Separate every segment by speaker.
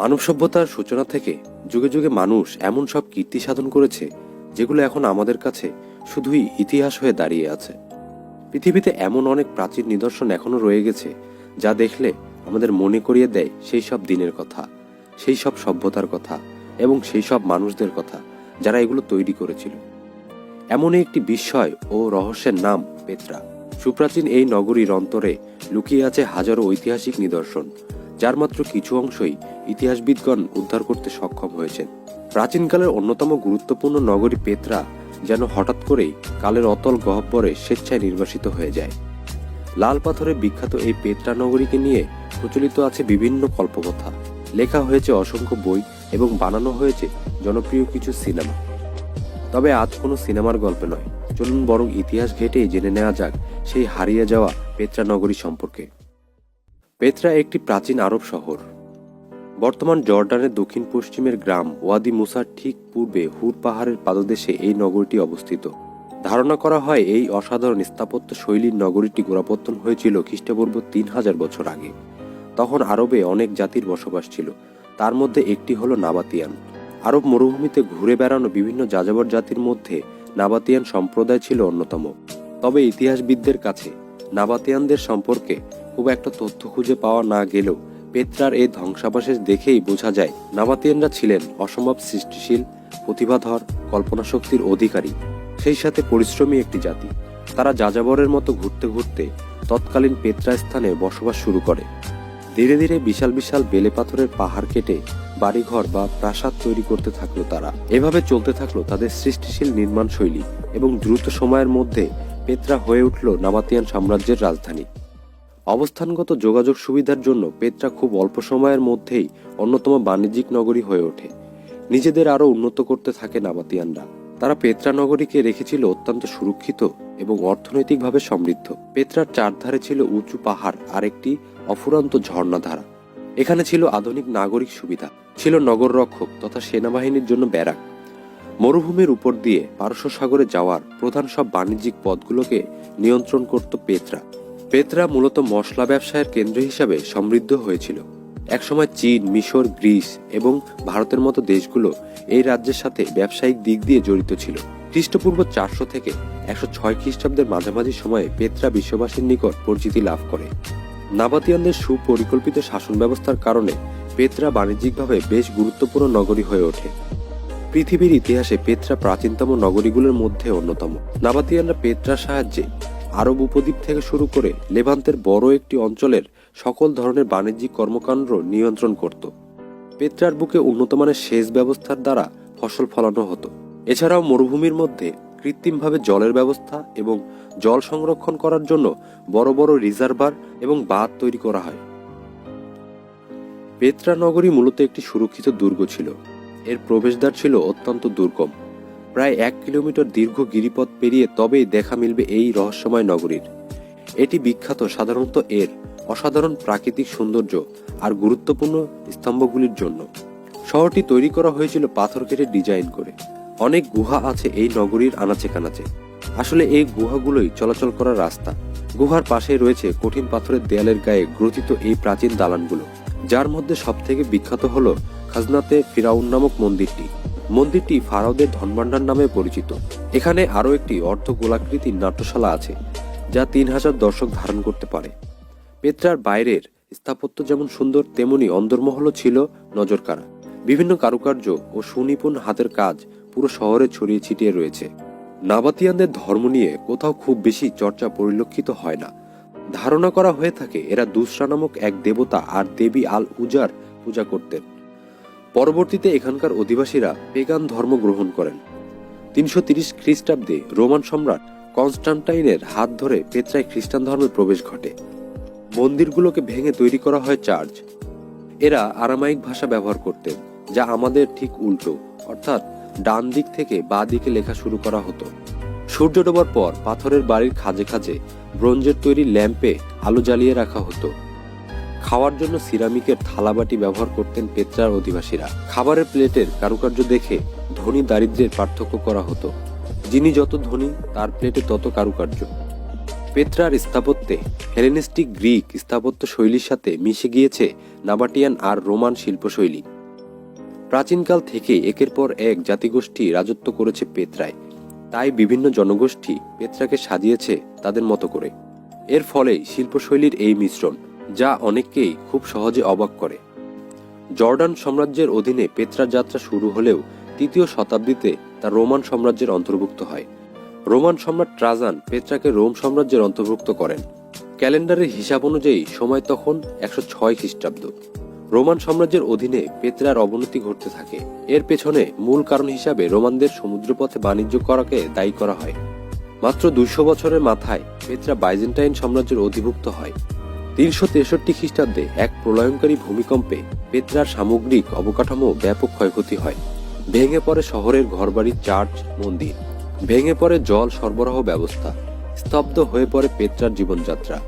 Speaker 1: মানব সভ্যতার সূচনা থেকে যুগে যুগে মানুষ এমন সব কীর্তি সাধন করেছে, যেগুলো এখন আমাদের কাছে শুধুই ইতিহাস হয়ে দাঁড়িয়ে আছে। পৃথিবীতে এমন অনেক প্রাচীন নিদর্শন এখনও রয়ে গেছে, যা দেখলে আমাদের মনে করিয়ে দেয় সেই সব দিনের কথা, সেই সব সভ্যতার কথা এবং সেই সব মানুষদের কথা যারা এগুলো তৈরি করেছিল। এমনই একটি বিস্ময় ও রহস্যের নাম পেত্রা। সুপ্রাচীন এই নগরীর অন্তরে লুকিয়ে আছে হাজারো ঐতিহাসিক নিদর্শন, যার মাত্র কিছু অংশই ইতিহাসবিদগণ উদ্ধার করতে সক্ষম হয়েছেন। প্রাচীনকালের অন্যতম গুরুত্বপূর্ণ নগরী পেত্রা যেন হঠাৎ করেই কালের অতল গহ্বরে স্বেচ্ছায় নির্বাসিত হয়ে যায়। লাল পাথরের বিখ্যাত এই পেত্রা নগরীকে নিয়ে প্রচলিত আছে বিভিন্ন কল্পকথা। লেখা হয়েছে অসংখ্য বই এবং বানানো হয়েছে জনপ্রিয় কিছু সিনেমা। তবে আজ কোনো সিনেমার গল্প নয়। চলুন বরং ইতিহাস ঘেটেই জেনে নেওয়া যাক সেই হারিয়ে যাওয়া পেত্রা নগরী সম্পর্কে। পেত্রা একটি প্রাচীন আরব শহর। বর্তমান জর্ডানের দক্ষিণ পশ্চিমের গ্রাম ওয়াদি মুসার ঠিক পূর্বে হুর পাহাড়ের পাদদেশে এই নগরীটি অবস্থিত। ধারণা করা হয় এই অসাধারণ স্থাপত্য শৈলীর নগরীটি গোড়াপত্তন হয়েছিল খ্রিস্টপূর্ব তিন হাজার বছর আগে। তখন আরবে অনেক জাতির বসবাস ছিল। তার মধ্যে একটি হলো নাবাতিয়ান। আরব মরুভূমিতে ঘুরে বেড়ানো বিভিন্ন যাযাবর জাতির মধ্যে নাবাতিয়ান সম্প্রদায় ছিল অন্যতম। তবে ইতিহাসবিদদের কাছে নাবাতিয়ানদের সম্পর্কে খুব একটা তথ্য খুঁজে পাওয়া না গেলেও পেত্রার এই ধ্বংসাবশেষ দেখেই বোঝা যায় নাবাতিয়ানরা ছিলেন অসম্ভব সৃষ্টিশীল প্রতিভাধর কল্পনা শক্তির অধিকারী। সেই সাথে পরিশ্রমী একটি জাতি। তারা যাযাবরের মতো ঘুরতে ঘুরতে তৎকালীন পেত্রা স্থানে বসবাস শুরু করে। ধীরে ধীরে বিশাল বিশাল বেলে পাথরের পাহাড় কেটে বাড়িঘর বা প্রাসাদ তৈরি করতে থাকল তারা। এভাবে চলতে থাকল তাদের সৃষ্টিশীল নির্মাণ শৈলী এবং দ্রুত সময়ের মধ্যে পেত্রা হয়ে উঠল নাবাতিয়ান সাম্রাজ্যের রাজধানী। অবস্থানগত যোগাযোগ সুবিধার জন্য পেত্রা খুব অল্প সময়ের মধ্যেই অন্যতম বাণিজ্যিক নগরী হয়ে ওঠে। নিজেদের আরও উন্নত করতে থাকে নাবাতিয়ানরা। তারা পেত্রা নগরীকে রেখেছিল অত্যন্ত সুরক্ষিত এবং অর্থনৈতিকভাবে সমৃদ্ধ। পেত্রার চারধারে ছিল উঁচু পাহাড় আর একটি অফুরন্ত ঝর্ণাধারা। এখানে ছিল আধুনিক নাগরিক সুবিধা, ছিল নগর রক্ষক তথা সেনাবাহিনীর জন্য ব্যারাক। মরুভূমির উপর দিয়ে পারস্য সাগরে যাওয়ার প্রধান সব বাণিজ্যিক পথগুলোকে নিয়ন্ত্রণ করত পেত্রা পেত্রা মূলত মশলা ব্যবসায়ের কেন্দ্র হিসাবে সমৃদ্ধ হয়েছিল। একসময় চীন, মিশর, গ্রিস এবং ভারতের মতো দেশগুলো এই রাজ্যের সাথে ব্যবসায়িক দিক দিয়ে জড়িত ছিল। খ্রিস্টপূর্ব চারশো থেকে একশো ছয় খ্রিস্টাব্দের মাঝামাঝি সময়ে পেত্রা বিশ্ববাসীর নিকট পরিচিতি লাভ করে। নাবাতিয়ানদের সুপরিকল্পিত শাসন ব্যবস্থার কারণে পেত্রা বাণিজ্যিকভাবে বেশ গুরুত্বপূর্ণ নগরী হয়ে ওঠে। পৃথিবীর ইতিহাসে পেত্রা প্রাচীনতম নগরীগুলোর মধ্যে অন্যতম। নাবাতিয়ানরা পেত্রার সাহায্যে আরব উপদ্বীপ থেকে শুরু করে লেভান্তের বড় একটি অঞ্চলের সকল ধরনের বাণিজ্যিক কর্মকাণ্ড নিয়ন্ত্রণ করত। পেত্রার বুকে উন্নতমানের সেচ ব্যবস্থার দ্বারা ফসল ফলানো হতো। এছাড়াও মরুভূমির মধ্যে কৃত্রিমভাবে জলের ব্যবস্থা এবং জল সংরক্ষণ করার জন্য বড় বড় রিজার্ভার এবং বাঁধ তৈরি করা হয়। পেত্রা নগরী মূলত একটি সুরক্ষিত দুর্গ ছিল। এর প্রবেশদ্বার ছিল অত্যন্ত দুর্গম। প্রায় এক কিলোমিটার দীর্ঘ গিরিপথ পেরিয়ে তবেই দেখা মিলবে এই রহস্যময় নগরীর। এটি বিখ্যাত সাধারণত এর অসাধারণ প্রাকৃতিক সৌন্দর্য আর গুরুত্বপূর্ণ স্তম্ভগুলির জন্য। শহরটি তৈরি করা হয়েছিল পাথর কেটে ডিজাইন করে। অনেক গুহা আছে এই নগরীর আনাচে কানাচে আসলে এই গুহাগুলোই চলাচল করার রাস্তা। গুহার পাশে রয়েছে কঠিন পাথরের দেয়ালের গায়ে গ্রথিত এই প্রাচীন দালানগুলো, যার মধ্যে সবথেকে বিখ্যাত হল খাজনাতে ফিরাউন নামক মন্দিরটি। মন্দিরটি ফারাওদের ধনভাণ্ডার নামে পরিচিত। এখানে আরও একটি অর্ধ গোলাকৃতির নাট্যশালা আছে, যা তিন হাজার দর্শক ধারণ করতে পারে। পেত্রার বাইরের স্থাপত্য যেমন সুন্দর, তেমনি অন্দরমহলও ছিল নজরকাড়া। বিভিন্ন কারুকার্য ও সুনিপুণ হাতের কাজ পুরো শহরে ছড়িয়ে ছিটিয়ে রয়েছে। নাবাতিয়ানদের ধর্ম নিয়ে কোথাও খুব বেশি চর্চা পরিলক্ষিত হয় না। ধারণা করা হয়ে থাকে, এরা দুসরা নামক এক দেবতা আর দেবী আল উজার পূজা করতেন। পরবর্তীতে এখানকার অধিবাসীরা পেগান ধর্ম গ্রহণ করেন। তিনশো তিরিশ খ্রিস্টাব্দে রোমান সম্রাট কনস্টান্টাইনের হাত ধরে পেত্রায় খ্রিস্টান ধর্মের প্রবেশ ঘটে। মন্দিরগুলোকে ভেঙে তৈরি করা হয় চার্চ। এরা আরামাইক ভাষা ব্যবহার করতেন, যা আমাদের ঠিক উল্টো, অর্থাৎ ডান দিক থেকে বা দিকে লেখা শুরু করা হতো। সূর্য ডোবার পর পাথরের বাড়ির খাজে খাজে ব্রোঞ্জের তৈরি ল্যাম্পে আলো জ্বালিয়ে রাখা হতো। খাওয়ার জন্য সিরামিকের থালাবাটি ব্যবহার করতেন পেত্রার অধিবাসীরা। খাবারের প্লেটের কারুকার্য দেখে ধনী দারিদ্রের পার্থক্য করা হতো। যিনি যত ধনী, তার প্লেটে তত কারুকার্য। পেত্রার স্থাপত্যে হেলেনিস্টিক গ্রিক স্থাপত্য শৈলীর সাথে মিশে গিয়েছে নাবাটিয়ান আর রোমান শিল্পশৈলী। প্রাচীনকাল থেকে একের পর এক জাতিগোষ্ঠী রাজত্ব করেছে পেত্রায়। তাই বিভিন্ন জনগোষ্ঠী পেত্রাকে সাজিয়েছে তাদের মতো করে। এর ফলে শিল্পশৈলীর এই মিশ্রণ যা অনেককেই খুব সহজে অবাক করে। জর্ডান সাম্রাজ্যের অধীনে পেত্রার যাত্রা শুরু হলেও তৃতীয় শতাব্দীতে তা রোমান সাম্রাজ্যের অন্তর্ভুক্ত হয়। রোমান সম্রাট ট্রাজান পেত্রাকে রোম সাম্রাজ্যের অন্তর্ভুক্ত করেন। ক্যালেন্ডারের হিসাব অনুযায়ী সময় তখন একশো ছয় খ্রিস্টাব্দ। রোমান সাম্রাজ্যের অধীনে পেত্রার অবনতি ঘটতে থাকে। এর পেছনে মূল কারণ হিসাবে রোমানদের সমুদ্রপথে বাণিজ্য করাকে দায়ী করা হয়। মাত্র দুইশো বছরের মাথায় পেত্রা বাইজেন্টাইন সাম্রাজ্যের অধিভুক্ত হয়। তিনশো তেষট্টি খ্রিস্টাব্দে এক প্রলয়ঙ্কারী ভূমিকম্পে পেত্রার সামগ্রিক অবকাঠামো ব্যাপক ক্ষয়ক্ষতি হয়। ভেঙে পড়ে শহরের ঘরবাড়ি, চার্চ, মন্দির। ভেঙে পড়ে জল সরবরাহ ব্যবস্থা। স্তব্ধ হয়ে পড়ে পেত্রার জীবনযাত্রা।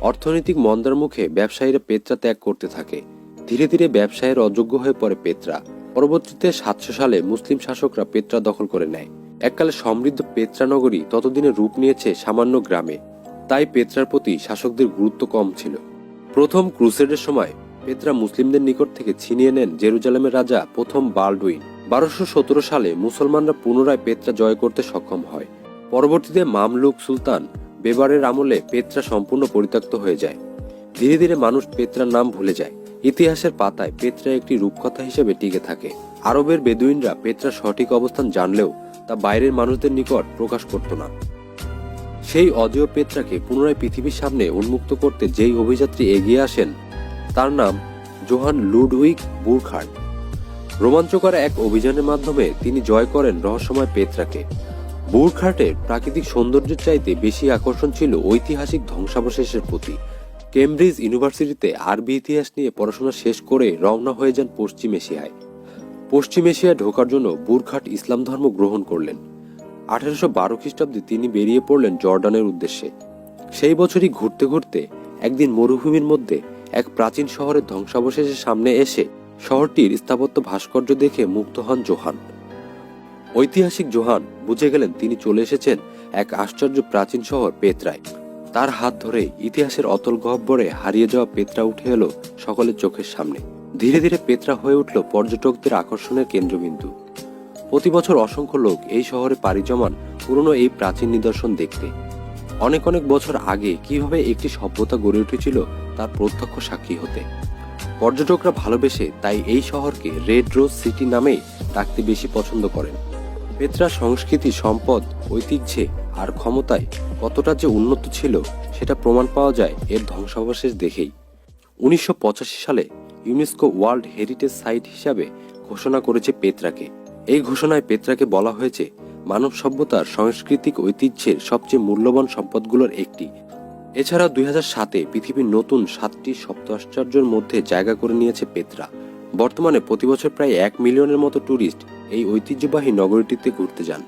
Speaker 1: অর্থনৈতিক মন্দার মুখে ব্যবসায়ীরা পেত্রা ত্যাগ করতে থাকে। ধীরে ধীরে ব্যবসায়ের অযোগ্য হয়ে পড়ে পেত্রা। পরবর্তীতে সাতশো সালে মুসলিম শাসকরা পেত্রা দখল করে নেয়। এককালে সমৃদ্ধ পেত্রা নগরী ততদিনে রূপ নিয়েছে সামান্য গ্রামে। তাই পেত্রার প্রতি শাসকদের গুরুত্ব কম ছিল। প্রথম ক্রুসেডের সময় পেত্রা মুসলিমদের নিকট থেকে ছিনিয়ে নেন জেরুজালেমের রাজা প্রথম বালডুইন। বারোশো সতেরো সালে মুসলমানরা পুনরায় পেত্রা জয় করতে সক্ষম হয়। পরবর্তীতে মামলুক সুলতান বেবারের আমলে পেত্রা সম্পূর্ণ পরিত্যক্ত হয়ে যায়। ধীরে ধীরে মানুষ পেত্রার নাম ভুলে যায়। ইতিহাসের পাতায় পেত্রা একটি রূপকথা হিসেবে টিকে থাকে। আরবের বেদুইনরা পেত্রার সঠিক অবস্থান জানলেও তা বাইরের মানুষদের নিকট প্রকাশ করত না। সেই অজেয় পেত্রাকে পুনরায় পৃথিবীর সামনে উন্মুক্ত করতে যেই অভিযাত্রী এগিয়ে আসেন, তার নাম জোহান লুডউইক বুরখার্ড রোমাঞ্চকর এক অভিযানের মাধ্যমে তিনি জয় করেন রহস্যময় পেত্রাকে। বুরখার্টের প্রাকৃতিক সৌন্দর্যের চাইতে বেশি আকর্ষণ ছিল ঐতিহাসিক ধ্বংসাবশেষের প্রতি। কেমব্রিজ ইউনিভার্সিটিতে আরবি ইতিহাস নিয়ে পড়াশোনা শেষ করে রওনা হয়ে যান পশ্চিম এশিয়ায়। পশ্চিম এশিয়ায় ঢোকার জন্য বুরখাট ইসলাম ধর্ম গ্রহণ করলেন। আঠারোশো বারো খ্রিস্টাব্দে তিনি বেরিয়ে পড়লেন জর্ডানের উদ্দেশ্যে। সেই বছরই ঘুরতে ঘুরতে একদিন মরুভূমির মধ্যে এক প্রাচীন শহরের ধ্বংসাবশেষের সামনে এসে শহরটির স্থাপত্য ভাস্কর্য দেখে মুগ্ধ হন জোহান। ঐতিহাসিক জোহান বুঝে গেলেন তিনি চলে এসেছেন এক আশ্চর্য প্রাচীন শহর পেত্রায়। তার হাত ধরে ইতিহাসের অতল গহ্বরে হারিয়ে যাওয়া পেত্রা উঠে এলো সকলের চোখের সামনে। ধীরে ধীরে পেত্রা হয়ে উঠল পর্যটকদের আকর্ষণের কেন্দ্রবিন্দু। প্রতি বছর অসংখ্য লোক এই শহরে পাড়ি জমান পুরনো এই প্রাচীন নিদর্শন দেখতে। অনেক অনেক বছর আগে কীভাবে একটি সভ্যতা গড়ে উঠেছিল তার প্রত্যক্ষ সাক্ষী হতে। পর্যটকরা ভালোবেসে তাই এই শহরকে রেড রোজ সিটি নামে ডাকতে বেশি পছন্দ করেন। পেত্রা সংস্কৃতি, সম্পদ, ঐতিহ্যে আর ক্ষমতায় কতটা যে উন্নত ছিল সেটা প্রমাণ পাওয়া যায় এর ধ্বংসাবশেষ দেখেই। উনিশশো পঁচাশি সালে ইউনেস্কো ওয়ার্ল্ড হেরিটেজ সাইট হিসাবে ঘোষণা করেছে পেত্রাকে। এই ঘোষণায় পেত্রাকে বলা হয়েছে, মানব সভ্যতার সাংস্কৃতিক ঐতিহ্যের সবচেয়ে মূল্যবান সম্পদগুলোর একটি। এছাড়া দুই হাজার সাতে পৃথিবীর নতুন সাতটি সপ্ত আশ্চর্যের মধ্যে জায়গা করে নিয়েছে পেত্রা। বর্তমানে প্রতিবছর প্রায় এক মিলিয়নের মতো ট্যুরিস্ট এই ঐতিহ্যবাহী নগরীটিতে ঘুরতে যান।